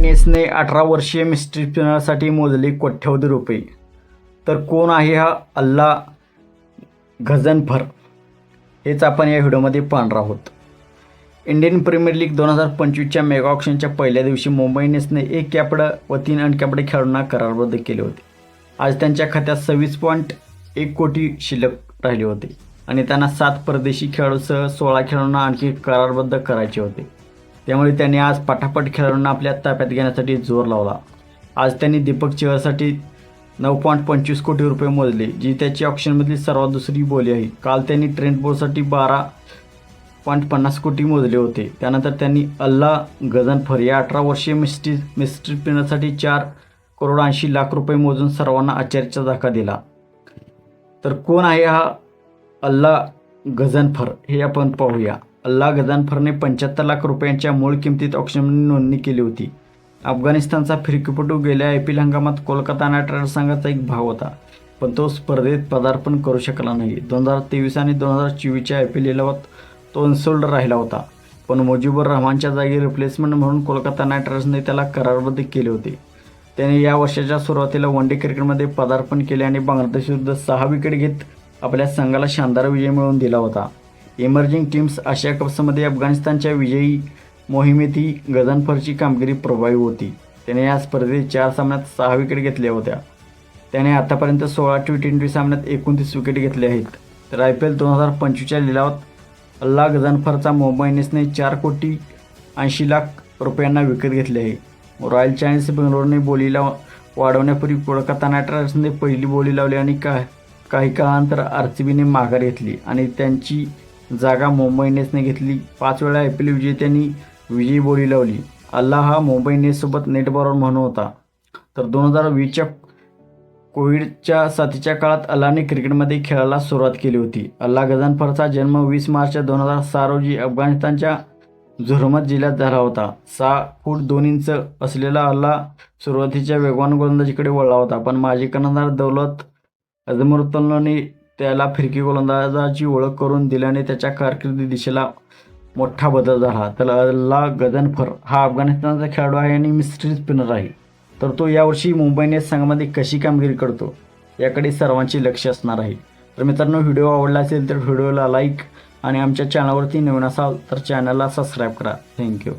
नेसने अठरा वर्षीय मिस्ट्री स्पिनरसाठी मोजले कोट्यवधी रुपये. तर कोण आहे हा अल्ला गझनफर हेच आपण या व्हिडिओमध्ये पाहणार आहोत. इंडियन प्रीमियर लीग दोन हजार पंचवीसच्या मेगा ऑक्शनच्या पहिल्या दिवशी मुंबई इंडियन्सने एक कॅपडं व तीन अनकॅपडे खेळाडूंना करारबद्ध केले होते. आज त्यांच्या खात्यात सव्वीस पॉईंट एक कोटी शिल्लक राहिले होते आणि त्यांना सात परदेशी खेळाडूसह सोळा खेळाडूंना आणखी करारबद्ध करायचे होते. त्यामुळे त्यांनी आज पटापट खेळाडूंना आपल्या ताब्यात घेण्यासाठी जोर लावला. आज त्यांनी दीपक चहरसाठी नऊ पॉईंट पंचवीस कोटी रुपये मोजले जी त्याची ऑप्शनमधली सर्वात दुसरी बोली आहे. काल त्यांनी ट्रेंट बोर्डसाठी बारा पॉईंट पन्नास कोटी मोजले होते. त्यानंतर त्यांनी अल्ला गझनफर या अठरा वर्षीय मिस्ट्री मिस्ट्री स्पिनरसाठी चार करोड ऐंशी लाख रुपये मोजून सर्वांना आश्चर्याचा धक्का दिला. तर कोण आहे हा अल्ला गझनफर हे आपण पाहूया. अल्ला गदानफरने पंच्याहत्तर लाख रुपयांच्या मूळ किमतीत ऑप्शनमध्ये नोंदणी केली होती. अफगाणिस्तानचा फिरकीपटू गेल्या आय पी एल हंगामात कोलकाता नाईट रायडर्स संघाचा एक भाग होता पण तो स्पर्धेत पदार्पण करू शकला नाही. दोन हजार तेवीस आणि दोन हजार चोवीसच्या आय पी एल लिलावात तो अनसोल्ड राहिला होता पण मुजीबुर रहमानच्या जागी रिप्लेसमेंट म्हणून कोलकाता नाईट रायडर्सने त्याला करारबद्ध केले होते. त्याने या वर्षाच्या सुरुवातीला वन डे क्रिकेटमध्ये पदार्पण केले आणि बांगलादेशविरुद्ध सहा विकेट घेत आपल्या संघाला शानदार विजय मिळवून दिला होता. इमर्जिंग टीम्स आशिया कप्समध्ये अफगाणिस्तानच्या विजयी मोहिमेतही गझनफरची कामगिरी प्रभावी होती. त्याने या स्पर्धेत चार सामन्यात सहा विकेट घेतल्या होत्या. त्याने आतापर्यंत सोळा टी ट्वेंटी सामन्यात एकोणतीस विकेट घेतले आहेत. तर आय पी एल दोन हजार पंचवीसच्या लिलावात अल्ला गझनफरचा मुंबई इंडियन्सने चार कोटी ऐंशी लाख रुपयांना विकत घेतले आहे. रॉयल चॅलेंजर्स बेंगलोरने बोलीला वाढवण्यापूर्वी कोलकाता नाईट रायडर्सने पहिली बोली लावली आणि का काही काळानंतर आर सी बीने माघार घेतली आणि त्यांची जागा मुंबई इंडियन्सने घेतली. पाच वेळा आय पी एल विजेत्यांनी विजयी बोली लावली. अल्ला हा मुंबई इंडियन्ससोबत नेट बॉलर म्हणून होता. तर दोन हजार वीसच्या कोविडच्या साथीच्या काळात अल्लाने क्रिकेटमध्ये खेळायला सुरुवात केली होती. अल्ला गजानफरचा जन्म वीस मार्च दोन हजार सहा रोजी अफगाणिस्तानच्या झुरमत जिल्ह्यात झाला होता. सहा फूट दोन इंच असलेला अल्ला सुरुवातीच्या वेगवान गोलंदाजीकडे वळला होता. पण माजी कर्णधार दौलत अजमरुद्दौलाने त्याला फिरकी गोलंदाजाची ओळख करून दिल्याने त्याच्या कारकिर्दी दिशेला मोठा बदल झाला. तर अल्ला गदनफर हा अफगाणिस्तानचा खेळाडू आहे आणि मिस्ट्री स्पिनर आहे. तर तो यावर्षी मुंबई संघामध्ये कशी कामगिरी करतो याकडे सर्वांचे लक्ष असणार आहे. तर मित्रांनो व्हिडिओ आवडला असेल तर व्हिडिओला लाईक आणि आमच्या चॅनलवरती नवीन असाल तर चॅनलला सबस्क्राईब करा. थँक्यू